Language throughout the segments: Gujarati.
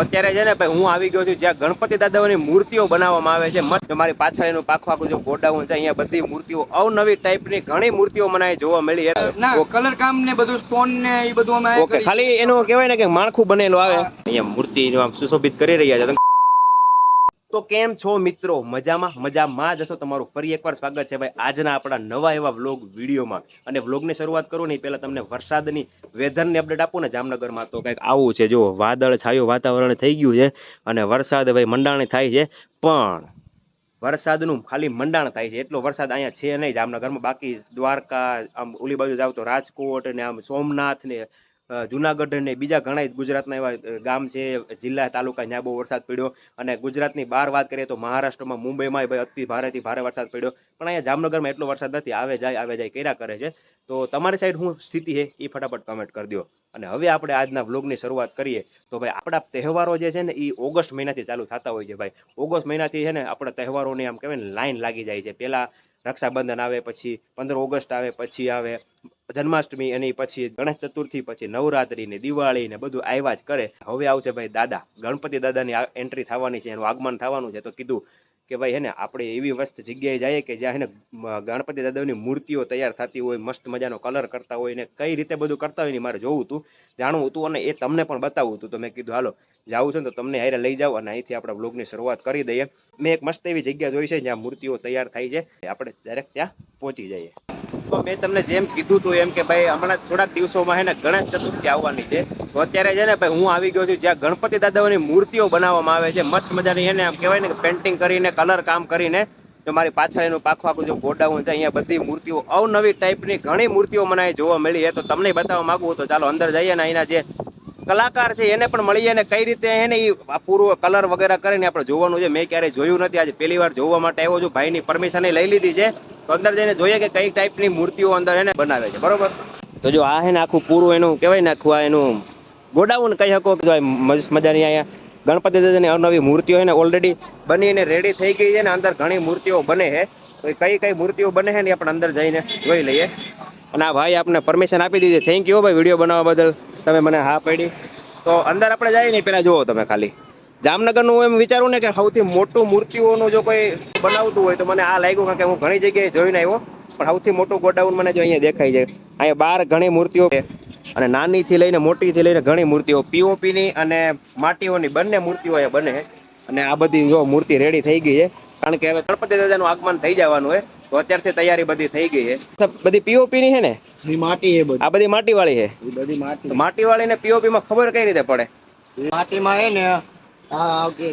અત્યારે છે ને ભાઈ હું આવી ગયો છું જ્યાં ગણપતિ દાદાઓની મૂર્તિઓ બનાવવામાં આવે છે. મસ્ત મારી પાછળ એનું પાખું આખું જો ગોડાઉન છે અહીંયા બધી મૂર્તિઓ અવનવી ટાઈપની ઘણી મૂર્તિઓ મને જોવા મળી. ના કલર કામ ને બધું સ્ટોન ને એ બધું અમે ઓકે ખાલી એનું કહેવાય ને કે માળખું બનેલું આવે. અહીંયા મૂર્તિ આમ સુશોભિત કરી રહ્યા છે. તો કેમ છો મિત્રો? મજામાં? મજામાં જશો તમારું ફરી એકવાર સ્વાગત છે ભાઈ આજના આપણા નવા એવા વ્લોગ વિડીયોમાં. અને વ્લોગની શરૂઆત કરું ને પહેલાં તમને વરસાદની વેધરની અપડેટ આપું ને જામનગરમાં તો કંઈક આવું છે. જો વાદળ, છાયું વાતાવરણ થઈ ગયું છે અને વરસાદ ભાઈ મંડાણી થાય છે. પણ વરસાદનું ખાલી મંડાણ થાય છે. એટલો વરસાદ અહીંયા છે નહીં જામનગરમાં. બાકી દ્વારકા, આમ ઓલી બાજુ જાવ તો રાજકોટ ને આમ સોમનાથ ને જુનાગઢ ને બીજા ઘણા ગુજરાતના એવા ગામ છે, જિલ્લા તાલુકા ત્યાં બહુ વરસાદ પડ્યો અને ગુજરાતની બહાર વાત કરીએ તો મહારાષ્ટ્રમાં, મુંબઈમાં ભાઈ અતિ ભારેથી ભારે વરસાદ પડ્યો. પણ અહીંયા જામનગરમાં એટલો વરસાદ નથી, આવે જાય આવે જાય કર્યા કરે છે. તો તમારી સાઈડ શું સ્થિતિ છે? એ ફટાફટ કમેન્ટ કરી દો અને હવે આપણે આજના વ્લોગની શરૂઆત કરીએ. તો ભાઈ, આપણા તહેવારો જે છે ને એ ઓગસ્ટ મહિનાથી ચાલુ થતા હોય છે ભાઈ. ઓગસ્ટ મહિનાથી છે ને, આપણા તહેવારોની આમ કહેવાય ને, લાઈન લાગી જાય છે. પહેલાં રક્ષાબંધન આવે પછી, પંદર ઓગસ્ટ આવે, પછી આવે. જન્માષ્ટમી એની પછી ગણેશ ચતુર્થી, પછી નવરાત્રી ને દિવાળી ને બધું આવ્યા જ કરે. હવે આવશે ભાઈ દાદા. ગણપતિ દાદાની એન્ટ્રી થવાની છે, એનું આગમન થવાનું છે. તો કીધું કે ભાઈ હે ને આપણે એવી મસ્ત જગ્યાએ જઈએ કે જ્યાં હે ને ગણપતિ દાદાની મૂર્તિઓ તૈયાર થતી હોય, મસ્ત મજાનો કલર કરતા હોય ને કઈ રીતે બધું કરતા હોય ને મારે જોવું હતું જાણવું હતું અને એ તમને પણ બતાવવું હતું તો મેં કીધું, હાલો જાવું છે ને તો તમને હારે લઈ જાઓ અને અહીંથી આપણે બ્લોગની શરૂઆત કરી દઈએ. મેં એક મસ્ત એવી જગ્યા જોઈ છે જ્યાં મૂર્તિઓ તૈયાર થાય છે. આપણે ડાયરેક્ટ ત્યાં પહોંચી જઈએ. તો મેં તમને જેમ કીધું હતું એમ કે ભાઈ, હમણાં થોડાક દિવસોમાં હે ને ગણેશ ચતુર્થી આવવાની છે. તો અત્યારે છે ને ભાઈ, હું આવી ગયો છું જ્યાં ગણપતિ દાદાઓની મૂર્તિઓ બનાવવામાં આવે છે. મસ્ત મજાની એને, આમ કહેવાય ને કે પેન્ટિંગ કરીને કલર કામ કરીને જો મારી પાછળ એનું પાખું આખું જો ગોડાઉન છે, અહીંયા બધી મૂર્તિઓ, અવનવી ટાઈપની ઘણી મૂર્તિઓ મને જોવા મળી છે. તો તમને બતાવવા માગું તો ચાલો અંદર જઈએ ને અહીંના જે કલાકાર છે, એને પણ મળીએ ને કઈ રીતે એને એ આ કલર વગેરે કરીને આપણે જોવાનું છે. મેં ક્યારેય જોયું નથી. આજે પહેલી વાર જોવા માટે આવ્યો છું. ભાઈની પરમિશન લઈ લીધી છે. તો અંદર જઈને જોઈએ કે કઈ ટાઈપની મૂર્તિઓ અંદર એને બનાવે છે. બરોબર? તો જો આ હે ને આખું પૂરું એનું કહેવાય ને આખું આ એનું ગોડાઉન કહી શકો મજાની અહીંયા ગણપતિ દાદાની અવનવી મૂર્તિઓ ને ઓલરેડી બનીને રેડી થઈ ગઈ છે ને અંદર ઘણી મૂર્તિઓ બને છે. કઈ કઈ મૂર્તિઓ બને છે ને આપણે અંદર જઈને જોઈ લઈએ. અને આ ભાઈ આપને પરમિશન આપી દીધી. થેન્ક યુ ભાઈ વીડિયો બનાવવા બદલ. તમે મને હા પડી. તો અંદર આપણે જઈએ ને પહેલાં જુઓ તમે ખાલી. જામનગરનું એમ વિચારું ને કે સૌથી મોટું મૂર્તિઓનું જો કોઈ બનાવતું હોય તો મને આ લાગ્યું કારણ કે હું ઘણી જગ્યાએ જોઈને આવ્યો. પણ સૌથી મોટું ગોડાઉન મને જો અહીંયા દેખાય છે. અહીંયા બહાર ઘણી મૂર્તિઓ છે. અને નાનીથી લઈને મોટીથી લઈને ઘણી મૂર્તિઓ પીઓપીની અને માટીઓની બંને મૂર્તિઓ એ બને. અને આ બધી જો મૂર્તિ રેડી થઈ ગઈ છે. કારણ કે હવે ગણપતિ દાદાનું આગમન થઈ જવાનું હોય તો અત્યારથી તૈયારી બધી થઈ ગઈ છે. બધી પીઓપી ની છે ને? માટી એ આ બધી માટી વાળી છે બધી માટી. માટી વાળી ને પીઓપી માં ખબર કઈ રીતે પડે? માટીમાં છે ને હા ઓકે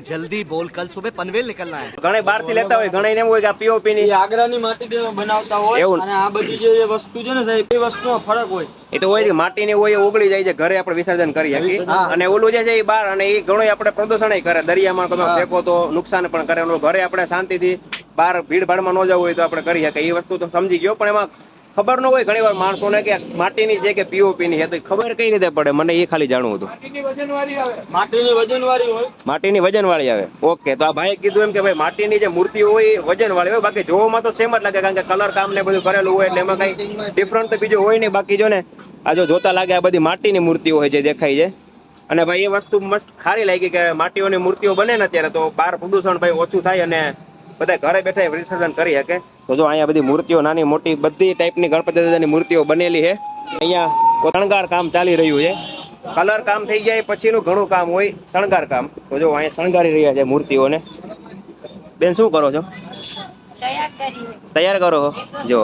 જલ્દી બોલ કલ સુબે પનવેલ નીકળના ઘણે બહારથી લેતા હોય ઘણે એમ હોય કે પીઓપી ની. આગ્રા ની માટી બનાવતા હોય અને આ બધી જે વસ્તુ છે ને સાહેબ એ વસ્તુનો ફરક હોય. એ તો હોય માટી ની હોય ઓગળી જાય છે ઘરે આપણે વિસર્જન કરી શકીએ. અને ઓલું જે છે એ બહાર અને એ ઘણું આપણે પ્રદૂષણ કરે. દરિયામાં તમે ફેંકો તો નુકસાન પણ કરે. ઘરે આપણે શાંતિથી બહાર ભીડ ભાડમાં ન જવું હોય તો આપણે કરી શકીએ. એ વસ્તુ તો સમજી ગયો પણ એમાં ખબર ન હોય ઘણી વાર માણસોને કે માટીની છે કે પીઓપી ની છે તો ખબર કઈ રીતે પડે? મને એ ખાલી જાણવું હતું. માટીની વજન વાળી આવે. માટીની વજન વાળી હોય? માટીની વજનવાળી આવે. ઓકે તો આ ભાઈએ કીધું એમ કે ભાઈ માટીની જે મૂર્તિઓ હોય એ વજન હોય. બાકી જોવામાં તો સેમ જ લાગે કારણ કે કલર કામ ને બધું કરેલું હોય એટલે એમાં કઈ ડિફરન્ટ તો બીજું હોય નહીં. બાકી જો ને આ જો જોતા લાગે આ બધી માટીની મૂર્તિઓ હોય જે દેખાય છે. અને ભાઈ એ વસ્તુ મસ્ત ખારી લાગી કે માટીઓની મૂર્તિઓ બને ને અત્યારે તો બહાર પ્રદૂષણ ભાઈ ઓછું થાય અને બધા ઘરે બેઠા વિસર્જન કરી શકે. તો જો અહીંયા બધી મૂર્તિઓ નાની મોટી બધી ટાઈપની ગણપતિ દાદાની મૂર્તિઓ બનેલી છે. અહીંયા શણગાર કામ ચાલી રહ્યું છે. કલર કામ થઈ જાય, પછીનું ઘણું કામ હોય, શણગાર કામ. તો જો અહીંયા શણગારી રહ્યા છે મૂર્તિઓને. બેન, શું કરો છો? તૈયાર કરો જો.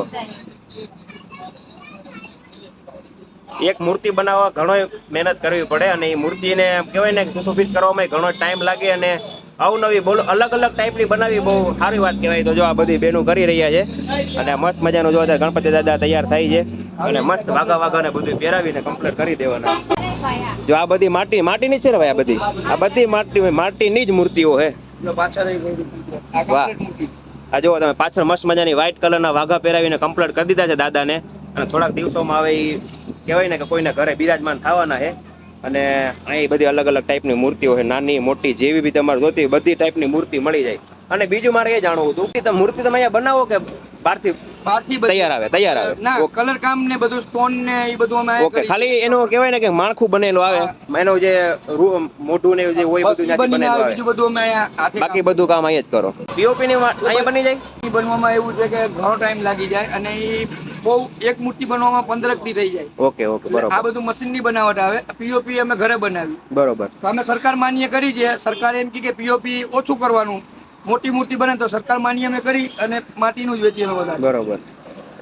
એક મૂર્તિ બનાવવા ઘણો મહેનત કરવી પડે અને એ મૂર્તિને કહેવાય ને સુશોભિત કરવામાં ઘણો ટાઈમ લાગે અને અવનવી બોલો અલગ અલગ ટાઈપની બનાવી બહુ સારી વાત કહેવાય. તો જો આ બધી બેનો કરી રહ્યા છે અને મસ્ત મજાનું જો ગણપતિ દાદા તૈયાર થાય છે અને મસ્ત વાઘા વાઘાને બધું પહેરાવીને કમ્પ્લીટ કરી દેવાના. જો આ બધી માટી માટીની છે ને ભાઈ આ બધી? આ બધી માટી માટીની જ મૂર્તિઓ છે. વાહ. આ જો તમે, પાછળ મસ્ત મજાની વ્હાઈટ કલરના વાઘા પહેરાવીને કમ્પ્લીટ કરી દીધા છે દાદાને. અને થોડાક દિવસોમાં હવે એ કહેવાય ને કે કોઈને ઘરે બિરાજમાન થવાના છે. અને અહીં બધી અલગ અલગ ટાઈપની મૂર્તિઓ છે. નાની મોટી જેવી બી તમારે જોતી બધી ટાઈપની મૂર્તિ મળી જાય. અને બીજું મારે એ જાણવું હતું કે તમે મૂર્તિ તમે અહીંયા બનાવો કે બહારથી બહારથી તૈયાર આવે? તૈયાર આવે. ના કલર કામ ને બધું સ્ટોન ને એ બધું અમે ઓકે. ખાલી એનું કહેવાય ને કે માળખું બનેલું આવે. એનો જે મોઢું ને જે હોય બધું જાતે બનેલું આવે, બીજું બધું અમે હાથે બાકી બધું કામ અહીંયા જ કરો. પીઓપી ની અહીંયા બની જાય? બનવામાં એવું છે કે ઘણો ટાઈમ લાગી જાય અને એ બહુ એક મૂર્તિ બનવામાં પંદર દી થઈ જાય. ઓકે ઓકે બરોબર. આ બધું મશીનની બનાવટ આવે. પીઓપી અમે ઘરે બનાવી. બરોબર. તો અમે સરકાર માન્ય કરી છે. સરકાર એમ કે પીઓપી ઓછું કરવાનું. મોટી મૂર્તિ બને તો સરકાર માન્ય અમે કરી અને માટીનું જ વેચીએ બધા બરોબર.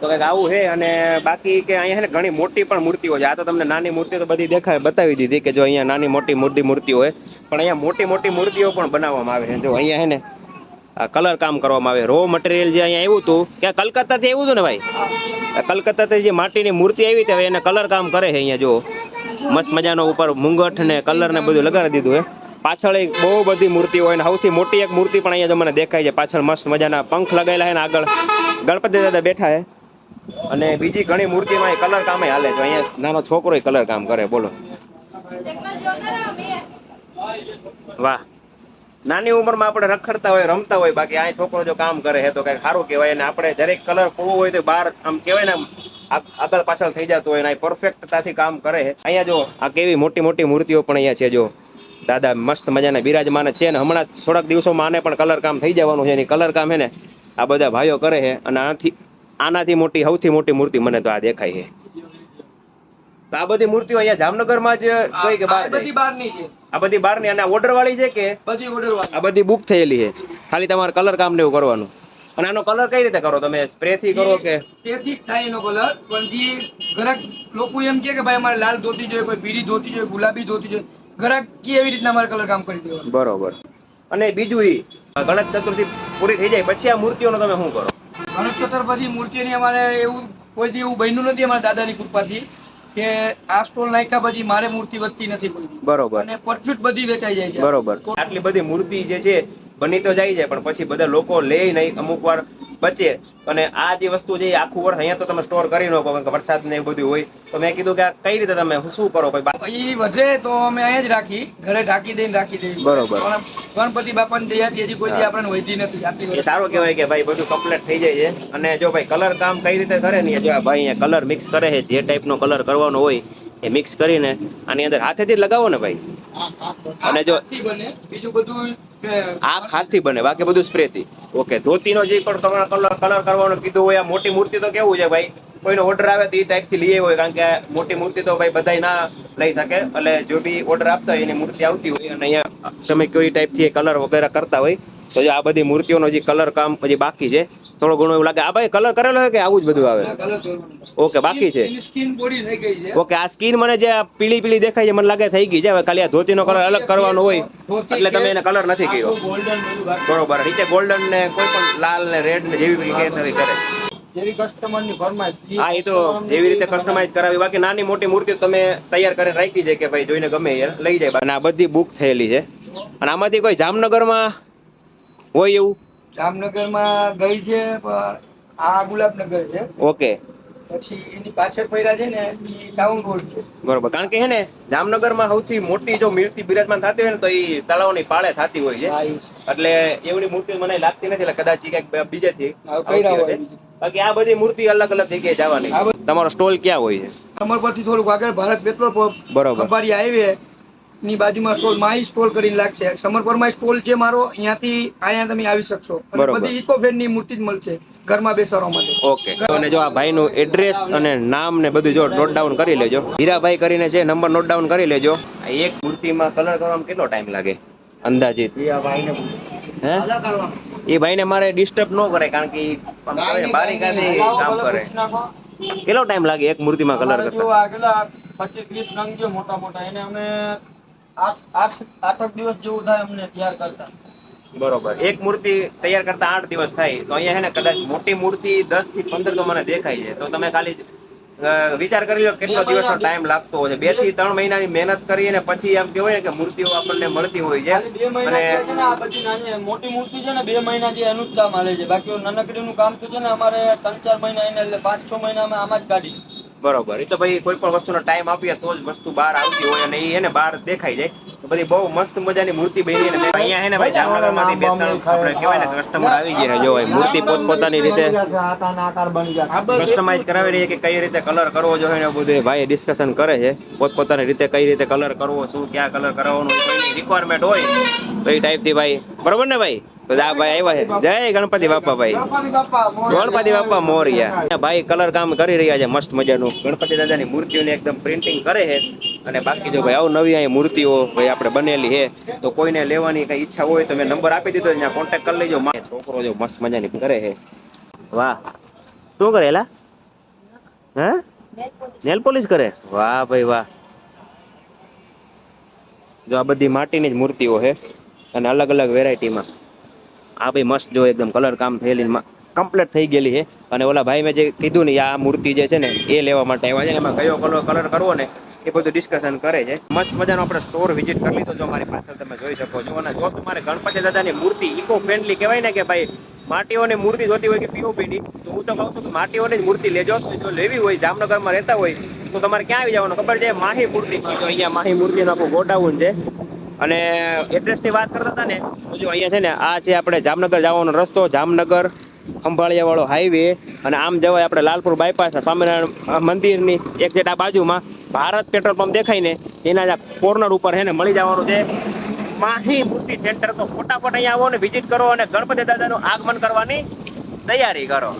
તો કંઈક આવું છે અને બાકી કે અહીંયા છે ને ઘણી મોટી પણ મૂર્તિઓ છે. આ તો તમને નાની મૂર્તિઓ તો બધી દેખાય બતાવી દીધી કે જો અહીંયા નાની મોટી મોટી મૂર્તિઓ હોય. પણ અહીંયા મોટી મોટી મૂર્તિઓ પણ બનાવવામાં આવે છે. જો અહીંયા છે ને કલર કામ કરવામાં આવે. રો મટીરિયલ જે અહીંયા આવ્યું હતું કે કલકત્તાથી આવ્યું હતું ને ભાઈ? કલકત્તાથી જે માટીની મૂર્તિ આવી હતી હવે એને કલર કામ કરે છે અહીંયા જો. મસ્ત મજાનો ઉપર મુંગઠ ને કલર ને બધું લગાડી દીધું હે. પાછળ એક બહુ બધી મૂર્તિ હોય ને સૌથી મોટી એક મૂર્તિ પણ અહીંયા જો મને દેખાય છે. પાછળ મસ્ત મજાના પંખ લગાવેલા છે ને આગળ. ગણપતિ દાદા બેઠા છે અને બીજી ઘણી મૂર્તિમાં એ કલર કામે હાલે છે. અહીંયા નાનો છોકરો કલર કામ કરે બોલો. વાહ. નાની ઉંમરમાં આપણે રખડતા હોય, રમતા હોય, બાકી આ છોકરો જો કામ કરે છે તો કઈ સારું કહેવાય અને આપણે દરેક કલર પૂરું હોય તો બહાર આમ કહેવાય ને આગળ પાછળ થઈ જતું હોય ને પરફેક્ટતાથી કામ કરે છે. અહીંયા જો, આ કેવી મોટી મોટી મૂર્તિઓ પણ અહીંયા છે જો. દાદા મસ્ત મજાના બિરાજમાન છે ને હમણાં થોડાક દિવસોમાં આને પણ કલર કામ થઈ જવાનું છે એની કલર કામ છે ને આ બધા ભાઈઓ કરે છે અને આનાથી આનાથી મોટી, સૌથી મોટી મૂર્તિ મને તો આ દેખાય છે. તો આ બધી મૂર્તિઓ અહીંયા જામનગરમાં જ કઈ કે બહાર બધી બહારની છે. આ બધી બહારની અને ઓર્ડર વાળી છે કે? બધી ઓર્ડર વાળી આ બધી બુક થયેલી છે. ખાલી તમારે કલર કામ ને એવું કરવાનું. અને આનો કલર કઈ રીતે કરો તમે? સ્પ્રે થી કરો કે? સ્પ્રે જ થાય એનો કલર પણ જે ઘરાક લોકો એમ કે ભાઈ અમારે લાલ ધોતી જોઈએ કોઈ પીળી ધોતી જોઈએ ગુલાબી ધોતી જોઈએ. ઘરાક કે એવી રીતના અમારે કલર કામ કરી દેવાનું. બરોબર. અને બીજું ઈ ગણેશ ચતુર્થી પૂરી થઈ જાય. પછી આ મૂર્તિઓનો તમે શું કરો? ગણેશ ચતુર્થી મૂર્તિની અમારે એવું કોઈ દી એવું બન્યું નથી અમારા દાદાની કૃપાથી. કે આ સ્ટોલ નાખ્યા પછી મારે મૂર્તિ વધતી નથી કોઈ. બરોબર. અને પરફેક્ટ બધી વેચાઈ જાય છે. બરોબર. આટલી બધી મૂર્તિ જે છે બની તો જાય છે પણ પછી બધા લોકો લે નહીં અમુક વાર બચે. અને આ જે વસ્તુ છે આખું વર્ષ અહીંયા તો તમે સ્ટોર કરી નાખો કારણ કે વરસાદ ને એવું બધું હોય. તો મેં કીધું કે આ કઈ રીતે તમે શું કરો કોઈ એ વધે તો અમે અહીંયા જ રાખી ઘરે ઢાંકી દઈને રાખી દઈએ. બરોબર. ગણપતિ ગણપતિ બાપાની તૈયારી હજી કોઈ. આપણને વધી નથી સારું કહેવાય કે ભાઈ બધું કમ્પ્લીટ થઈ જાય છે. અને જો ભાઈ કલર કામ કઈ રીતે કરે ને જો આ ભાઈ અહીંયા કલર મિક્સ કરે છે જે ટાઈપનો કલર કરવાનો હોય એ મિક્સ કરીને આની અંદર હાથેથી જ લગાવો ને ભાઈ. અને જો- બીજું બધું કે આ હાથથી બને બાકી બધું સ્પ્રે થી. ઓકે ધોતીનો જે પણ તમારે કલર કલર કરવાનું કીધું હોય આ મોટી મૂર્તિ તો કેવું છે ભાઈ? કોઈનો ઓર્ડર આવે તો એ ટાઈપથી લઈ આવ્યો હોય કારણ કે મોટી મૂર્તિ તો ભાઈ બધાય ના લઈ શકે. એટલે જો બી ઓર્ડર આપતા હોય એની મૂર્તિ આવતી હોય અને અહીંયા તમે કોઈ ટાઈપથી કલર વગેરે કરતા હોય તો જો આ બધી મૂર્તિઓનો જે કલર કામ પછી બાકી છે થોડો ઘણો એવું લાગે. આ ભાઈ કલર કરેલો હોય કે આવું જ બધું આવે. ઓકે બાકી છે. ઓકે આ સ્કીન મને જે પીળી પીળી દેખાય છે મને લાગે થઈ ગઈ છે. હવે ખાલી આ ધોતીનો કલર અલગ કરવાનો હોય એટલે તમે એને કલર નથી કર્યો. બરોબર. નીચે ગોલ્ડન ને કોઈ પણ લાલ ને રેડ ને જેવી પેલી નથી કરે. હા એ તો જેવી રીતે કસ્ટમાઇઝ કરાવી. બાકી નાની મોટી મૂર્તિ તમે તૈયાર કરીને રાખી છે કે ભાઈ જોઈને ગમે લઈ જાય. અને આ બધી બુક થયેલી છે. અને આમાંથી કોઈ જામનગરમાં હોય એવું? જામનગરમાં ગઈ છે પણ આ ગુલાબનગર છે. ઓકે. પછી એની પાછળ પડ્યા છે ને એ ટાઉન રોડ છે. બરોબર. કારણ કે હે ને જામનગરમાં સૌથી મોટી જો મૂર્તિ બિરાજમાન થતી હોય ને તો એ તળાવની પાળે થતી હોય છે. એટલે એવડી મૂર્તિ મને લાગતી નથી એટલે કદાચ કંઈક બીજેથી. બાકી આ બધી મૂર્તિ અલગ અલગ જગ્યાએ જવાની. તમારો સ્ટોલ ક્યાં હોય છે? કમર પરથી થોડુંક આગળ ભારત પેટ્રોલ પંપ બરોબર. હાઈવે ની બાજુમાં સ્ટોલ માય સ્ટોલ કરીને લાગશે. સમરપરમાં સ્ટોલ છે મારો અહીંયાથી અહીંયા તમે આવી શકશો. અને. બધી ઇકો ની મૂર્તિ જ મળશે ઘરમાં બેસાડવા માટે. ઓકે. અને જો આ ભાઈનું એડ્રેસ અને નામ ને બધું જો નોટ ડાઉન કરી લેજો. હીરાભાઈ કરીને છે નંબર નોટ ડાઉન કરી લેજો. આ એક મૂર્તિમાં કલર કરવામાં કેટલો ટાઈમ લાગે? અંદાજિત. એ ભાઈને હે એ ભાઈને મારે ડિસ્ટર્બ ન કરે કારણ કે બારીકાથી કામ કરે. કેટલો ટાઈમ લાગે એક મૂર્તિમાં કલર કરતા? આ કેટલા પચીસ ત્રીસ નંગ છે મોટા મોટા એને અમે આઠ દિવસ જેવું થાય અમને તૈયાર કરતા. બરોબર. એક મૂર્તિ તૈયાર કરતા આઠ દિવસ થાય તો અહીંયા છે ને કદાચ મોટી મૂર્તિ દસથી પંદર તો મને દેખાય છે. તો તમે ખાલી વિચાર કરી લો કેટલો દિવસ દિવસનો ટાઈમ લાગતો હોય છે. બેથી ત્રણ મહિનાની મહેનત કરીને પછી એમ કેવાય કે મૂર્તિઓ આપણને મળતી હોય છે. અને મોટી મૂર્તિ છે ને બે મહિના જે એનું જ કામ હાલે છે. બાકી નાનકડીનું કામ તો છે ને અમારે ત્રણ ચાર મહિના એને એટલે પાંચ છ મહિના અમે આમાં જ કાઢી. બરોબર. એ તો ભાઈ કોઈ પણ વસ્તુનો ટાઈમ આપીએ તો જ વસ્તુ બહાર આવતી હોય અને એ એને બહાર દેખાઈ જાય. તો બધી બહુ મસ્ત મજાની મૂર્તિ બની અને અહીંયા હે ને ભાઈ જામનગરમાંથી બે ત્રણ આપણે કહેવાય ને કસ્ટમર આવી ગયા જો ભાઈ મૂર્તિ પોતપોતાની રીતે કસ્ટમાઇઝ કરાવી રહી કે કઈ રીતે કલર કરવો જોઈએ ને બધું ભાઈ ડિસ્કશન કરે છે. પોતપોતાની રીતે કઈ રીતે કલર કરવો શું ક્યાં કલર કરવાનો કોઈની રિક્વાયરમેન્ટ હોય તો એ ટાઈપથી ભાઈ. બરોબર ને ભાઈ? ભાઈ આવ્યા છે. જય ગણપતિ બાપા ભાઈ. ગણપતિ બાપા મોરયા ભાઈ કલર કામ કરી રહ્યા છે મસ્ત મજાનું. ગણપતિ દાદાની મૂર્તિઓને એકદમ પ્રિન્ટિંગ કરે છે. અને બાકી જો ભાઈ આવું નવી અહીં મૂર્તિઓ ભાઈ આપણે બનેલી છે તો કોઈને લેવાની કઈ ઈચ્છા હોય તો મેં નંબર આપી દીધો ત્યાં કોન્ટેક્ટ કરી લેજો. છોકરો જો મસ્ત મજાની કરે છે. વાહ. શું કરે હે? નેલ પોલિશ કરે? વાહ ભાઈ વાહ. જો આ બધી માટીની જ મૂર્તિઓ છે અને અલગ અલગ વેરાયટીમાં આ ભાઈ મસ્ત જો એકદમ કલર કામ થયેલી કમ્પ્લીટ થઈ ગયેલી છે. અને ઓલા ભાઈ મેં જે કીધું ને આ મૂર્તિ જે છે ને, એ લેવા માટે આવ્યા છે એમાં કયો કલર કલર કરવો ને, એ બધું ડિસ્કશન કરે છે. મસ્ત મજાનો આપણે સ્ટોર વિઝિટ કરી લીધો, જો મારી પાછળ તમે જોઈ શકો છો. અને જો તમારે ગણપતિ દાદાની મૂર્તિ ઇકો ફ્રેન્ડલી કહેવાય ને કે ભાઈ, માટીઓની મૂર્તિ જોતી હોય કે પીઓપીની તો હું તો કહું છું કે માટીઓની જ મૂર્તિ લેજો. જો લેવી હોય, જામનગરમાં રહેતા હોય, તો તમારે ક્યાં આવી જવાનું? ખબર છે? માહી મૂર્તિ અહીંયા માહી મૂર્તિનું આખું ગોડાઉન છે. અને એડ્રેસની વાત કરતા હતા ને, તો જો અહીંયા છે ને, આ છે આપણે જામનગર જવાનો રસ્તો, જામનગર ખંભાળિયા વાળો હાઈવે અને આમ જવાય આપણે લાલપુર બાયપાસ સ્વામિનારાયણ મંદિરની એક જેટ આ બાજુમાં. ભારત પેટ્રોલ પંપ દેખાય ને, એના કોર્નર ઉપર છે ને, મળી જવાનું છે. માહી મૂર્તિ સેન્ટર તો ફટાફટ અહીંયા આવો ને વિઝિટ કરો અને ગણપતિ દાદાનું આગમન કરવાની તૈયારી કરો.